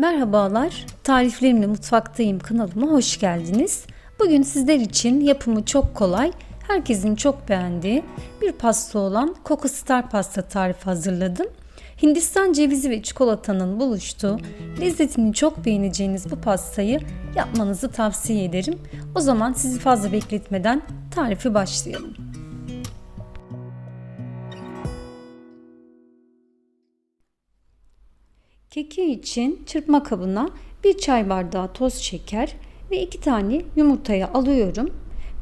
Merhabalar, Tariflerimle Mutfaktayım kanalıma hoş geldiniz. Bugün sizler için yapımı çok kolay, herkesin çok beğendiği bir pasta olan Coco Star pasta tarifi hazırladım. Hindistan cevizi ve çikolatanın buluştuğu, lezzetini çok beğeneceğiniz bu pastayı yapmanızı tavsiye ederim. O zaman sizi fazla bekletmeden tarifi başlayalım. Keki için çırpma kabına bir çay bardağı toz şeker ve iki tane yumurtayı alıyorum.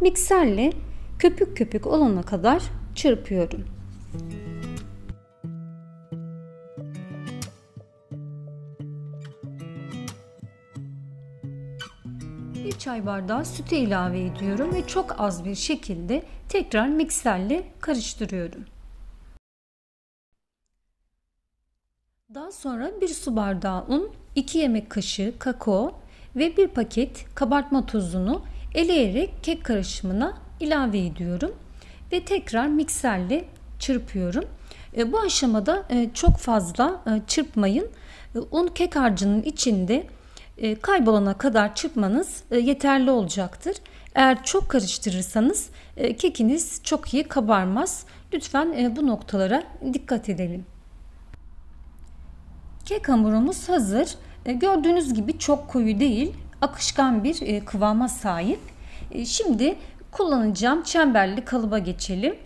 Mikserle köpük köpük olana kadar çırpıyorum. Bir çay bardağı sütü ilave ediyorum ve çok az bir şekilde tekrar mikserle karıştırıyorum. Daha sonra bir su bardağı un, 2 yemek kaşığı kakao ve bir paket kabartma tozunu eleyerek kek karışımına ilave ediyorum ve tekrar mikserle çırpıyorum. E, bu aşamada e, çok fazla e, çırpmayın. Un kek harcının içinde kaybolana kadar çırpmanız yeterli olacaktır. Eğer çok karıştırırsanız kekiniz çok iyi kabarmaz. Lütfen bu noktalara dikkat edelim. Kek hamurumuz hazır. E, gördüğünüz gibi çok koyu değil, akışkan bir e, kıvama sahip. E, şimdi kullanacağım çemberli kalıba geçelim.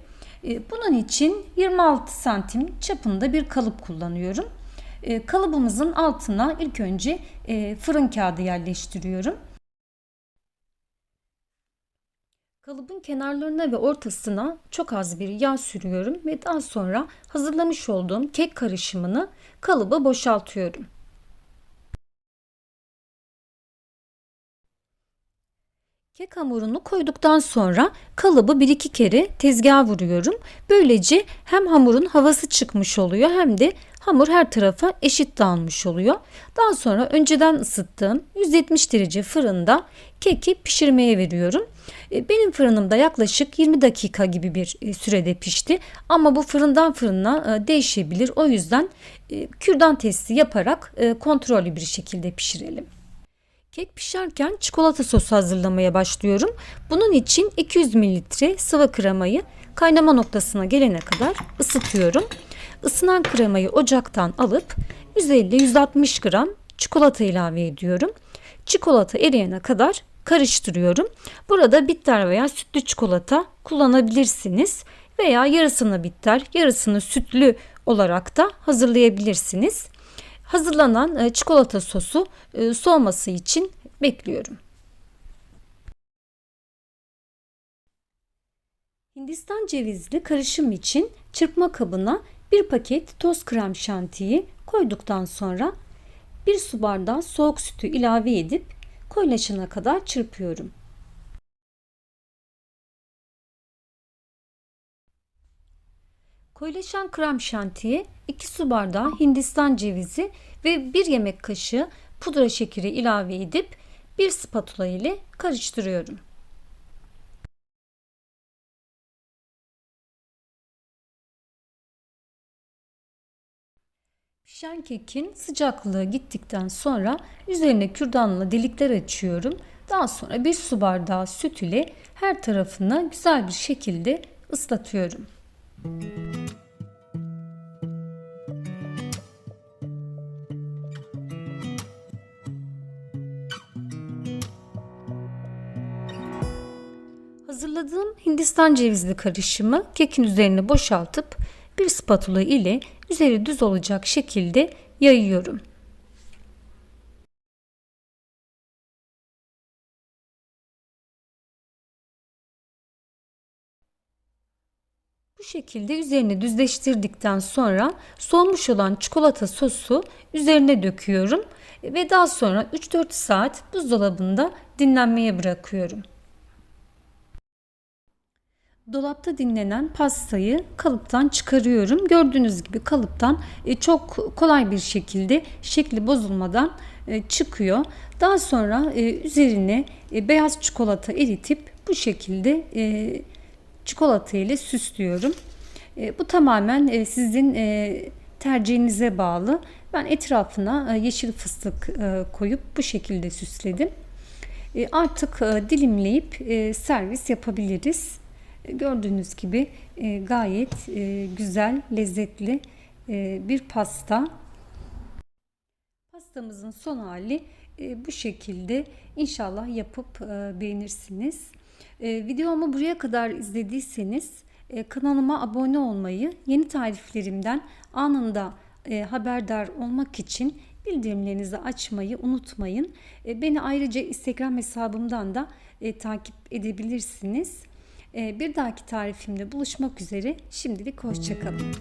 Bunun için 26 santim çapında bir kalıp kullanıyorum. Kalıbımızın altına ilk önce fırın kağıdı yerleştiriyorum. Kalıbın kenarlarına ve ortasına çok az bir yağ sürüyorum ve daha sonra hazırlamış olduğum kek karışımını kalıba boşaltıyorum. Kek hamurunu koyduktan sonra kalıbı bir iki kere tezgaha vuruyorum. Böylece hem hamurun havası çıkmış oluyor hem de hamur her tarafa eşit dağılmış oluyor. Daha sonra önceden ısıttığım 170 derece fırında keki pişirmeye veriyorum. E, benim fırınımda yaklaşık 20 dakika gibi bir e, sürede pişti. Ama bu fırından fırına e, değişebilir. O yüzden kürdan testi yaparak kontrollü bir şekilde pişirelim. Kek pişerken çikolata sosu hazırlamaya başlıyorum. Bunun için 200 mililitre sıvı kremayı kaynama noktasına gelene kadar ısıtıyorum. Isınan kremayı ocaktan alıp 150-160 gram çikolata ilave ediyorum. Çikolata eriyene kadar karıştırıyorum. Burada bitter veya sütlü çikolata kullanabilirsiniz veya yarısını bitter, yarısını sütlü olarak da hazırlayabilirsiniz. Hazırlanan e, çikolata sosu e, soğuması için bekliyorum. Hindistan cevizli karışım için çırpma kabına bir paket toz krem şantiyi koyduktan sonra bir su bardağı soğuk sütü ilave edip koyulaşana kadar çırpıyorum. Koyulaşan krem şantiye 2 su bardağı hindistan cevizi ve 1 yemek kaşığı pudra şekeri ilave edip bir spatula ile karıştırıyorum. Pişen kekin sıcaklığı gittikten sonra üzerine kürdanla delikler açıyorum. Daha sonra bir su bardağı süt ile her tarafına güzel bir şekilde ıslatıyorum. Hazırladığım Hindistan cevizli karışımı kekin üzerine boşaltıp bir spatula ile üzeri düz olacak şekilde yayıyorum. Bu şekilde üzerini düzleştirdikten sonra soğumuş olan çikolata sosu üzerine döküyorum ve daha sonra 3-4 saat buzdolabında dinlenmeye bırakıyorum. Dolapta dinlenen pastayı kalıptan çıkarıyorum. Gördüğünüz gibi kalıptan e, çok kolay bir şekilde şekli bozulmadan e, çıkıyor. Daha sonra e, üzerine beyaz çikolata eritip bu şekilde çikolata ile süslüyorum. Bu tamamen sizin tercihinize bağlı. Ben etrafına yeşil fıstık koyup bu şekilde süsledim. Artık dilimleyip servis yapabiliriz. Gördüğünüz gibi e, gayet e, güzel, lezzetli e, bir pasta. Pastamızın son hali bu şekilde. İnşallah yapıp beğenirsiniz. Videomu buraya kadar izlediyseniz kanalıma abone olmayı, yeni tariflerimden anında haberdar olmak için bildirimlerinizi açmayı unutmayın. Beni ayrıca Instagram hesabımdan da takip edebilirsiniz. E, bir dahaki tarifimde buluşmak üzere. Şimdilik hoşçakalın.